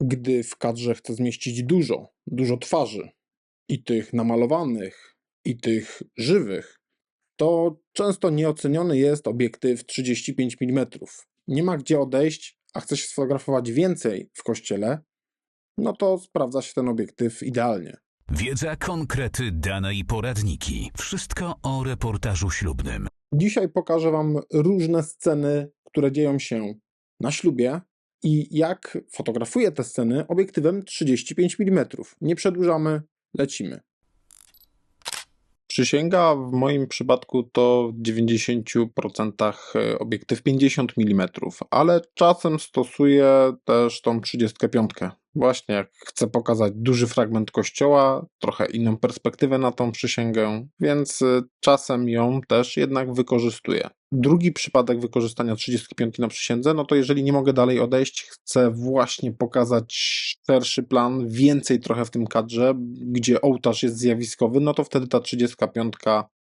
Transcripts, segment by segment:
Gdy w kadrze chcę zmieścić dużo, dużo twarzy, i tych namalowanych, i tych żywych, to często nieoceniony jest obiektyw 35 mm. Nie ma gdzie odejść, a chce się sfotografować więcej w kościele, no to sprawdza się ten obiektyw idealnie. Wiedza, konkrety, dane i poradniki. Wszystko o reportażu ślubnym. Dzisiaj pokażę Wam różne sceny, które dzieją się na ślubie i jak fotografuję te sceny obiektywem 35 mm. Nie przedłużamy, lecimy. Przysięga w moim przypadku to w 90% obiektyw 50 mm, ale czasem stosuję też tą 35. Właśnie jak chcę pokazać duży fragment kościoła, trochę inną perspektywę na tą przysięgę, więc y, czasem ją też jednak wykorzystuję. Drugi przypadek wykorzystania 35 na przysiędze, no to jeżeli nie mogę dalej odejść, chcę właśnie pokazać szerszy plan, więcej trochę w tym kadrze, gdzie ołtarz jest zjawiskowy, no to wtedy ta 35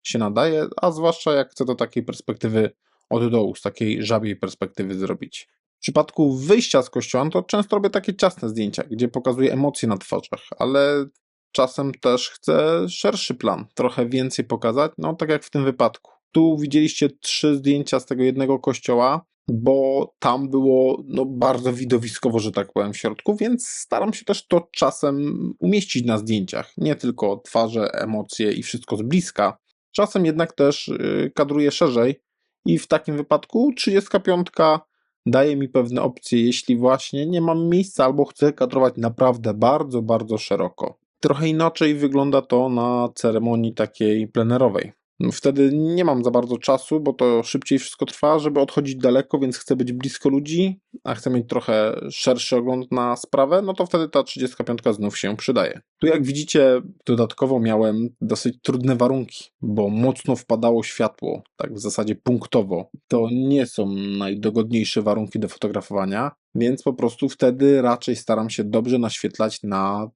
się nadaje, a zwłaszcza jak chcę do takiej perspektywy od dołu, z takiej żabiej perspektywy zrobić. W przypadku wyjścia z kościoła, no to często robię takie ciasne zdjęcia, gdzie pokazuję emocje na twarzach, ale czasem też chcę szerszy plan, trochę więcej pokazać, no tak jak w tym wypadku. Tu widzieliście trzy zdjęcia z tego jednego kościoła, bo tam było no, bardzo widowiskowo, że tak powiem, w środku, więc staram się też to czasem umieścić na zdjęciach. Nie tylko twarze, emocje i wszystko z bliska. Czasem jednak też yy, kadruję szerzej i w takim wypadku 35 daje mi pewne opcje, jeśli właśnie nie mam miejsca albo chcę kadrować naprawdę bardzo, bardzo szeroko. Trochę inaczej wygląda to na ceremonii takiej plenerowej. Wtedy nie mam za bardzo czasu, bo to szybciej wszystko trwa, żeby odchodzić daleko, więc chcę być blisko ludzi, a chcę mieć trochę szerszy ogląd na sprawę, no to wtedy ta 35 znów się przydaje. Tu jak widzicie, dodatkowo miałem dosyć trudne warunki, bo mocno wpadało światło, tak w zasadzie punktowo. To nie są najdogodniejsze warunki do fotografowania, więc po prostu wtedy raczej staram się dobrze naświetlać na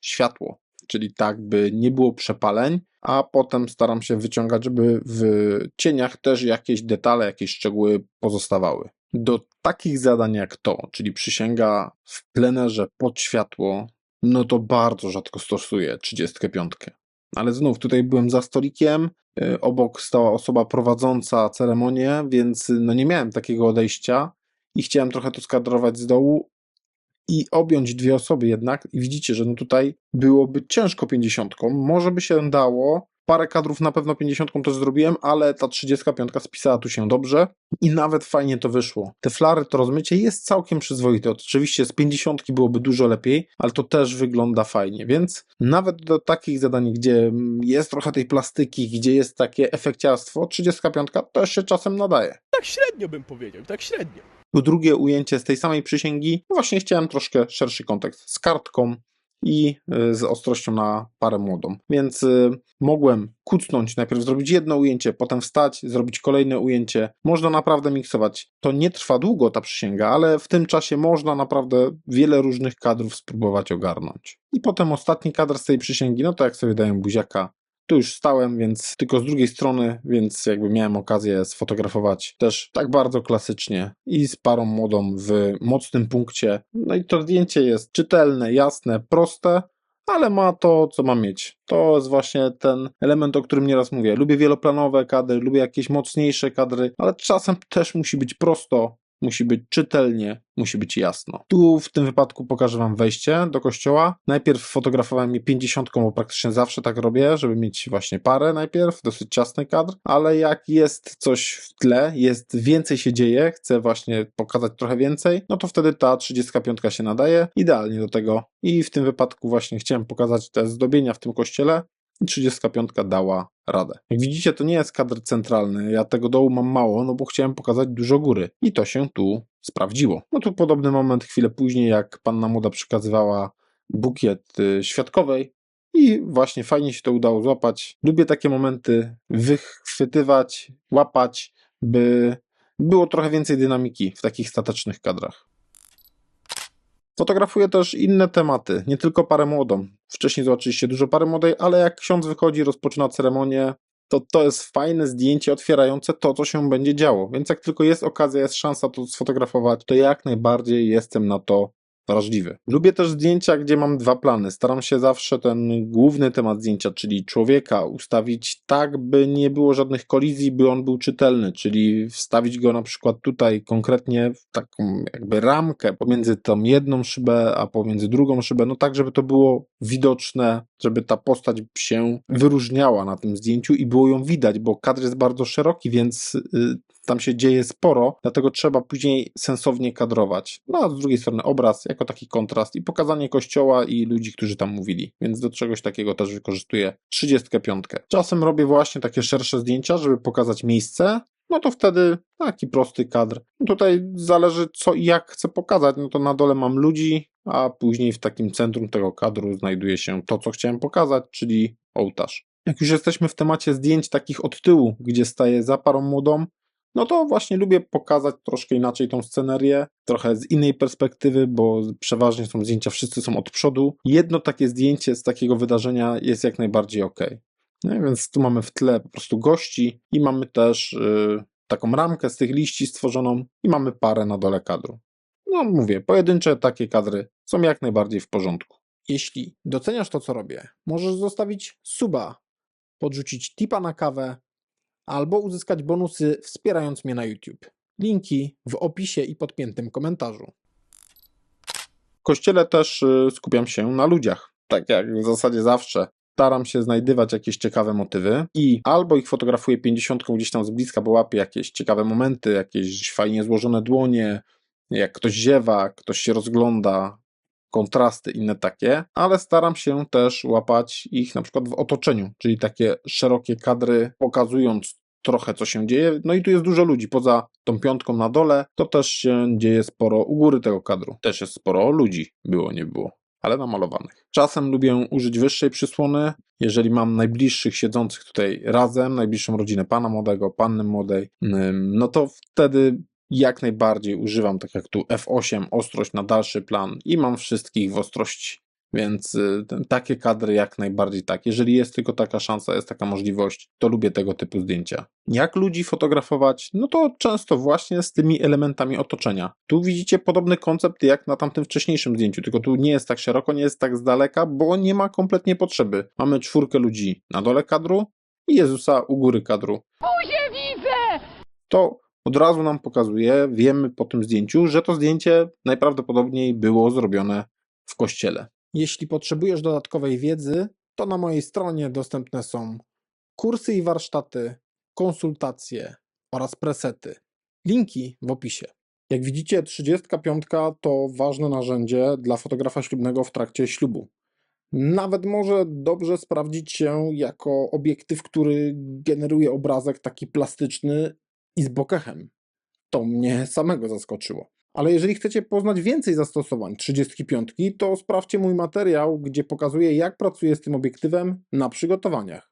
światło czyli tak, by nie było przepaleń, a potem staram się wyciągać, żeby w cieniach też jakieś detale, jakieś szczegóły pozostawały. Do takich zadań jak to, czyli przysięga w plenerze pod światło, no to bardzo rzadko stosuję 35. Ale znów tutaj byłem za stolikiem, y, obok stała osoba prowadząca ceremonię, więc no nie miałem takiego odejścia i chciałem trochę to skadrować z dołu, i objąć dwie osoby jednak i widzicie, że no tutaj byłoby ciężko 50. Może by się dało, parę kadrów na pewno 50 też zrobiłem, ale ta 35 spisała tu się dobrze i nawet fajnie to wyszło. Te flary, to rozmycie jest całkiem przyzwoite. Oczywiście z 50 byłoby dużo lepiej, ale to też wygląda fajnie, więc nawet do takich zadań, gdzie jest trochę tej plastyki, gdzie jest takie efekciarstwo, 35 też się czasem nadaje. Tak średnio bym powiedział, tak średnio. Tu drugie ujęcie z tej samej przysięgi. No właśnie chciałem troszkę szerszy kontekst z kartką i y, z ostrością na parę młodą. Więc y, mogłem kucnąć, najpierw zrobić jedno ujęcie, potem wstać, zrobić kolejne ujęcie. Można naprawdę miksować. To nie trwa długo ta przysięga, ale w tym czasie można naprawdę wiele różnych kadrów spróbować ogarnąć. I potem ostatni kadr z tej przysięgi, no to jak sobie daję buziaka, tu już stałem, więc tylko z drugiej strony, więc jakby miałem okazję sfotografować też tak bardzo klasycznie i z parą młodą w mocnym punkcie. No i to zdjęcie jest czytelne, jasne, proste, ale ma to, co ma mieć. To jest właśnie ten element, o którym nieraz mówię. Lubię wieloplanowe kadry, lubię jakieś mocniejsze kadry, ale czasem też musi być prosto, musi być czytelnie, musi być jasno. Tu w tym wypadku pokażę Wam wejście do kościoła. Najpierw fotografowałem je 50, bo praktycznie zawsze tak robię, żeby mieć właśnie parę najpierw, dosyć ciasny kadr, ale jak jest coś w tle, jest więcej się dzieje, chcę właśnie pokazać trochę więcej, no to wtedy ta 35 się nadaje idealnie do tego. I w tym wypadku właśnie chciałem pokazać te zdobienia w tym kościele, i 35 dała radę. Jak widzicie, to nie jest kadr centralny, ja tego dołu mam mało, no bo chciałem pokazać dużo góry i to się tu sprawdziło. No tu podobny moment chwilę później, jak panna młoda przekazywała bukiet y, świadkowej, i właśnie fajnie się to udało złapać. Lubię takie momenty wychwytywać, łapać, by było trochę więcej dynamiki w takich statecznych kadrach. Fotografuję też inne tematy, nie tylko parę młodą. Wcześniej zobaczyliście dużo pary młodej, ale jak ksiądz wychodzi, rozpoczyna ceremonię, to to jest fajne zdjęcie otwierające to, co się będzie działo. Więc jak tylko jest okazja, jest szansa to sfotografować, to jak najbardziej jestem na to wrażliwy. Lubię też zdjęcia, gdzie mam dwa plany. Staram się zawsze ten główny temat zdjęcia, czyli człowieka, ustawić tak, by nie było żadnych kolizji, by on był czytelny, czyli wstawić go na przykład tutaj konkretnie w taką jakby ramkę pomiędzy tą jedną szybę, a pomiędzy drugą szybę, no tak, żeby to było widoczne, żeby ta postać się wyróżniała na tym zdjęciu i było ją widać, bo kadr jest bardzo szeroki, więc y, tam się dzieje sporo, dlatego trzeba później sensownie kadrować. No a z drugiej strony obraz jako taki kontrast i pokazanie kościoła i ludzi, którzy tam mówili. Więc do czegoś takiego też wykorzystuję 35. Czasem robię właśnie takie szersze zdjęcia, żeby pokazać miejsce, no to wtedy taki prosty kadr. Tutaj zależy co i jak chcę pokazać. No to na dole mam ludzi, a później w takim centrum tego kadru znajduje się to, co chciałem pokazać, czyli ołtarz. Jak już jesteśmy w temacie zdjęć takich od tyłu, gdzie staję za parą młodą, no to właśnie lubię pokazać troszkę inaczej tą scenerię, trochę z innej perspektywy, bo przeważnie są zdjęcia, wszyscy są od przodu. Jedno takie zdjęcie z takiego wydarzenia jest jak najbardziej ok. No, więc tu mamy w tle po prostu gości i mamy też yy, taką ramkę z tych liści stworzoną i mamy parę na dole kadru. No mówię, pojedyncze takie kadry są jak najbardziej w porządku. Jeśli doceniasz to, co robię, możesz zostawić suba, podrzucić tipa na kawę, albo uzyskać bonusy wspierając mnie na YouTube. Linki w opisie i podpiętym komentarzu. W kościele też y, skupiam się na ludziach. Tak jak w zasadzie zawsze. Staram się znajdywać jakieś ciekawe motywy i albo ich fotografuję 50 gdzieś tam z bliska, bo łapię jakieś ciekawe momenty, jakieś fajnie złożone dłonie, jak ktoś ziewa, ktoś się rozgląda, kontrasty, inne takie, ale staram się też łapać ich na przykład w otoczeniu, czyli takie szerokie kadry, pokazując trochę co się dzieje. No i tu jest dużo ludzi. Poza tą piątką na dole, to też się dzieje sporo u góry tego kadru. Też jest sporo ludzi, było, nie było. Ale namalowanych. Czasem lubię użyć wyższej przysłony, jeżeli mam najbliższych siedzących tutaj razem, najbliższą rodzinę pana młodego, panny młodej, no to wtedy jak najbardziej używam, tak jak tu F8, ostrość na dalszy plan i mam wszystkich w ostrości. Więc y, takie kadry jak najbardziej tak. Jeżeli jest tylko taka szansa, jest taka możliwość, to lubię tego typu zdjęcia. Jak ludzi fotografować? No to często właśnie z tymi elementami otoczenia. Tu widzicie podobny koncept jak na tamtym wcześniejszym zdjęciu, tylko tu nie jest tak szeroko, nie jest tak z daleka, bo nie ma kompletnie potrzeby. Mamy czwórkę ludzi na dole kadru i Jezusa u góry kadru. Widzę! To od razu nam pokazuje, wiemy po tym zdjęciu, że to zdjęcie najprawdopodobniej było zrobione w kościele. Jeśli potrzebujesz dodatkowej wiedzy, to na mojej stronie dostępne są kursy i warsztaty, konsultacje oraz presety. Linki w opisie. Jak widzicie, 35 to ważne narzędzie dla fotografa ślubnego w trakcie ślubu. Nawet może dobrze sprawdzić się jako obiektyw, który generuje obrazek taki plastyczny i z bokechem. To mnie samego zaskoczyło. Ale jeżeli chcecie poznać więcej zastosowań 35, to sprawdźcie mój materiał, gdzie pokazuję jak pracuję z tym obiektywem na przygotowaniach.